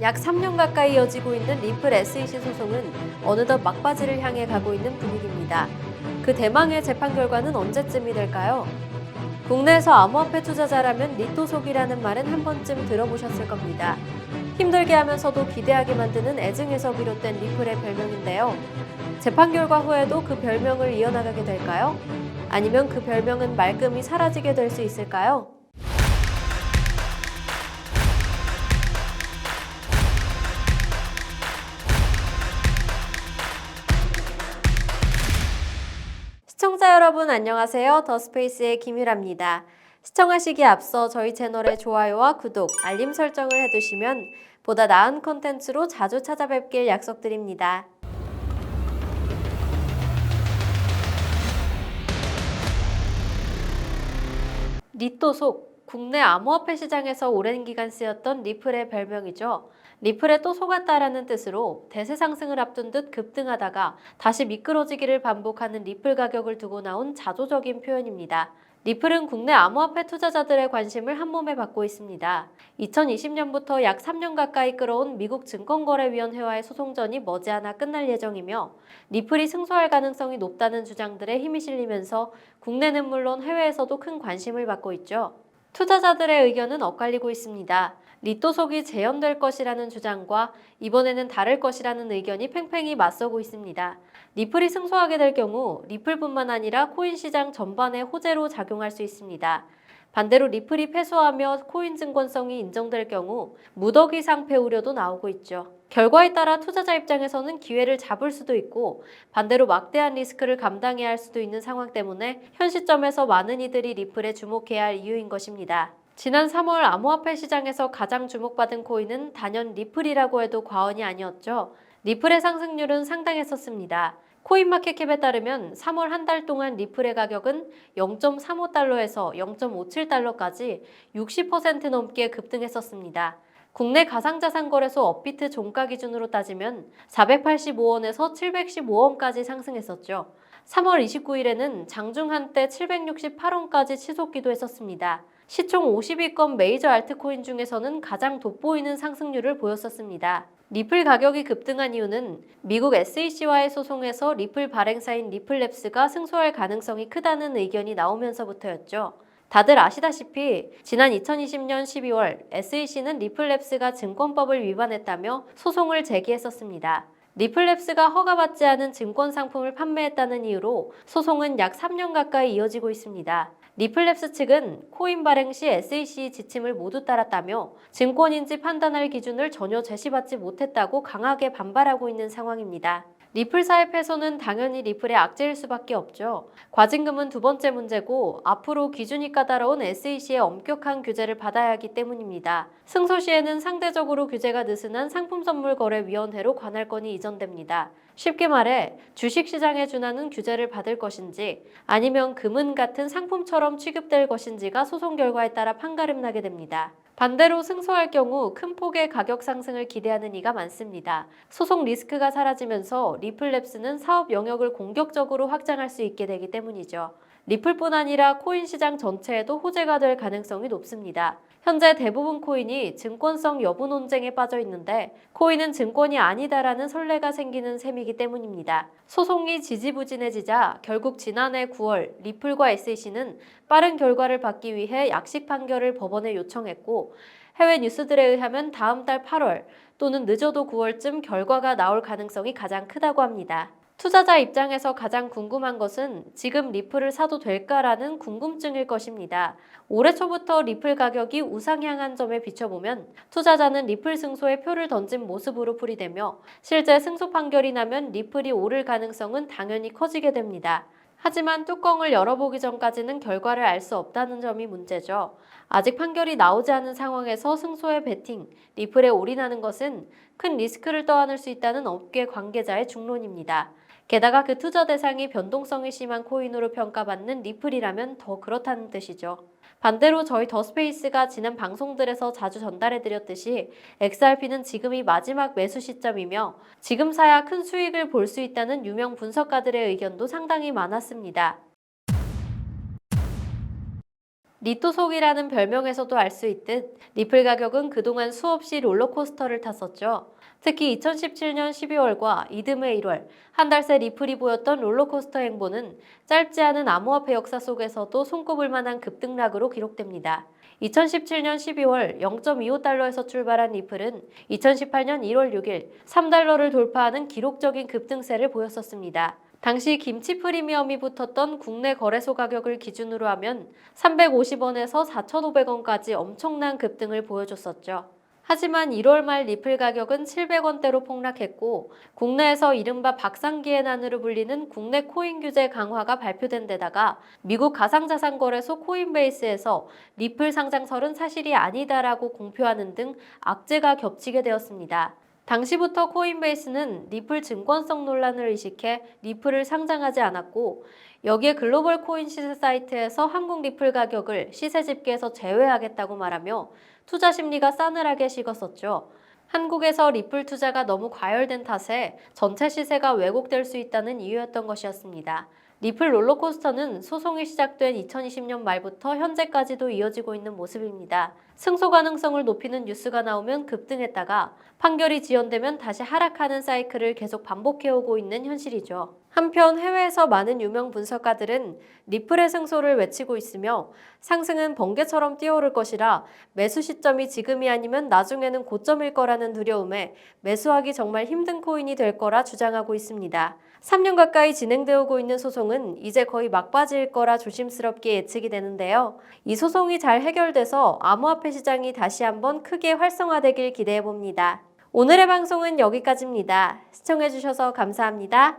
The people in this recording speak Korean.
약 3년 가까이 이어지고 있는 리플 SEC 소송은 어느덧 막바지를 향해 가고 있는 분위기입니다. 그 대망의 재판 결과는 언제쯤이 될까요? 국내에서 암호화폐 투자자라면 리또속이라는 말은 한 번쯤 들어보셨을 겁니다. 힘들게 하면서도 기대하게 만드는 애증에서 비롯된 리플의 별명인데요. 재판 결과 후에도 그 별명을 이어나가게 될까요? 아니면 그 별명은 말끔히 사라지게 될 수 있을까요? 시청자 여러분 안녕하세요. 더스페이스의 김유라입니다. 시청하시기에 앞서 저희 채널의 좋아요와 구독, 알림 설정을 해두시면 보다 나은 콘텐츠로 자주 찾아뵙길 약속드립니다. 리또 속 국내 암호화폐 시장에서 오랜 기간 쓰였던 리플의 별명이죠. 리플에 또 속았다라는 뜻으로 대세 상승을 앞둔 듯 급등하다가 다시 미끄러지기를 반복하는 리플 가격을 두고 나온 자조적인 표현입니다. 리플은 국내 암호화폐 투자자들의 관심을 한몸에 받고 있습니다. 2020년부터 약 3년 가까이 끌어온 미국 증권거래위원회와의 소송전이 머지않아 끝날 예정이며 리플이 승소할 가능성이 높다는 주장들에 힘이 실리면서 국내는 물론 해외에서도 큰 관심을 받고 있죠. 투자자들의 의견은 엇갈리고 있습니다. 리또속이 재현될 것이라는 주장과 이번에는 다를 것이라는 의견이 팽팽히 맞서고 있습니다. 리플이 승소하게 될 경우 리플뿐만 아니라 코인 시장 전반에 호재로 작용할 수 있습니다. 반대로 리플이 패소하며 코인 증권성이 인정될 경우 무더기 상패 우려도 나오고 있죠. 결과에 따라 투자자 입장에서는 기회를 잡을 수도 있고 반대로 막대한 리스크를 감당해야 할 수도 있는 상황 때문에 현 시점에서 많은 이들이 리플에 주목해야 할 이유인 것입니다. 지난 3월 암호화폐 시장에서 가장 주목받은 코인은 단연 리플이라고 해도 과언이 아니었죠. 리플의 상승률은 상당했었습니다. 코인마켓캡에 따르면 3월 한 달 동안 리플의 가격은 0.35달러에서 0.57달러까지 60% 넘게 급등했었습니다. 국내 가상자산 거래소 업비트 종가 기준으로 따지면 485원에서 715원까지 상승했었죠. 3월 29일에는 장중 한때 768원까지 치솟기도 했었습니다. 시총 50위권 메이저 알트코인 중에서는 가장 돋보이는 상승률을 보였었습니다. 리플 가격이 급등한 이유는 미국 SEC와의 소송에서 리플 발행사인 리플랩스가 승소할 가능성이 크다는 의견이 나오면서부터였죠. 다들 아시다시피 지난 2020년 12월 SEC는 리플랩스가 증권법을 위반했다며 소송을 제기했었습니다. 리플랩스가 허가받지 않은 증권 상품을 판매했다는 이유로 소송은 약 3년 가까이 이어지고 있습니다. 리플랩스 측은 코인 발행 시 SEC 지침을 모두 따랐다며 증권인지 판단할 기준을 전혀 제시받지 못했다고 강하게 반발하고 있는 상황입니다. 리플사의 패소는 당연히 리플의 악재일 수밖에 없죠. 과징금은 두 번째 문제고 앞으로 기준이 까다로운 SEC의 엄격한 규제를 받아야 하기 때문입니다. 승소 시에는 상대적으로 규제가 느슨한 상품선물거래위원회로 관할권이 이전됩니다. 쉽게 말해 주식시장에 준하는 규제를 받을 것인지 아니면 금은 같은 상품처럼 취급될 것인지가 소송 결과에 따라 판가름 나게 됩니다. 반대로 승소할 경우 큰 폭의 가격 상승을 기대하는 이가 많습니다. 소송 리스크가 사라지면서 리플랩스는 사업 영역을 공격적으로 확장할 수 있게 되기 때문이죠. 리플뿐 아니라 코인 시장 전체에도 호재가 될 가능성이 높습니다. 현재 대부분 코인이 증권성 여부 논쟁에 빠져 있는데 코인은 증권이 아니다라는 선례가 생기는 셈이기 때문입니다. 소송이 지지부진해지자 결국 지난해 9월 리플과 SEC는 빠른 결과를 받기 위해 약식 판결을 법원에 요청했고 해외 뉴스들에 의하면 다음 달 8월 또는 늦어도 9월쯤 결과가 나올 가능성이 가장 크다고 합니다. 투자자 입장에서 가장 궁금한 것은 지금 리플을 사도 될까라는 궁금증일 것입니다. 올해 초부터 리플 가격이 우상향한 점에 비춰보면 투자자는 리플 승소에 표를 던진 모습으로 풀이되며 실제 승소 판결이 나면 리플이 오를 가능성은 당연히 커지게 됩니다. 하지만 뚜껑을 열어보기 전까지는 결과를 알 수 없다는 점이 문제죠. 아직 판결이 나오지 않은 상황에서 승소에 베팅, 리플에 올인하는 것은 큰 리스크를 떠안을 수 있다는 업계 관계자의 중론입니다. 게다가 그 투자 대상이 변동성이 심한 코인으로 평가받는 리플이라면 더 그렇다는 뜻이죠. 반대로 저희 더스페이스가 지난 방송들에서 자주 전달해드렸듯이 XRP는 지금이 마지막 매수 시점이며 지금 사야 큰 수익을 볼 수 있다는 유명 분석가들의 의견도 상당히 많았습니다. 리또속이라는 별명에서도 알 수 있듯 리플 가격은 그동안 수없이 롤러코스터를 탔었죠. 특히 2017년 12월과 이듬해 1월 한 달 새 리플이 보였던 롤러코스터 행보는 짧지 않은 암호화폐 역사 속에서도 손꼽을 만한 급등락으로 기록됩니다. 2017년 12월 0.25달러에서 출발한 리플은 2018년 1월 6일 3달러를 돌파하는 기록적인 급등세를 보였었습니다. 당시 김치 프리미엄이 붙었던 국내 거래소 가격을 기준으로 하면 350원에서 4,500원까지 엄청난 급등을 보여줬었죠. 하지만 1월 말 리플 가격은 700원대로 폭락했고 국내에서 이른바 박상기의 난으로 불리는 국내 코인 규제 강화가 발표된 데다가 미국 가상자산 거래소 코인베이스에서 리플 상장설은 사실이 아니다라고 공표하는 등 악재가 겹치게 되었습니다. 당시부터 코인베이스는 리플 증권성 논란을 의식해 리플을 상장하지 않았고 여기에 글로벌 코인 시세 사이트에서 한국 리플 가격을 시세 집계에서 제외하겠다고 말하며 투자 심리가 싸늘하게 식었었죠. 한국에서 리플 투자가 너무 과열된 탓에 전체 시세가 왜곡될 수 있다는 이유였던 것이었습니다. 리플 롤러코스터는 소송이 시작된 2020년 말부터 현재까지도 이어지고 있는 모습입니다. 승소 가능성을 높이는 뉴스가 나오면 급등했다가 판결이 지연되면 다시 하락하는 사이클을 계속 반복해오고 있는 현실이죠. 한편 해외에서 많은 유명 분석가들은 리플의 승소를 외치고 있으며 상승은 번개처럼 뛰어오를 것이라 매수 시점이 지금이 아니면 나중에는 고점일 거라는 두려움에 매수하기 정말 힘든 코인이 될 거라 주장하고 있습니다. 3년 가까이 진행되어 오고 있는 소송은 이제 거의 막바지일 거라 조심스럽게 예측이 되는데요. 이 소송이 잘 해결돼서 암호화폐 시장이 다시 한번 크게 활성화되길 기대해 봅니다. 오늘의 방송은 여기까지입니다. 시청해주셔서 감사합니다.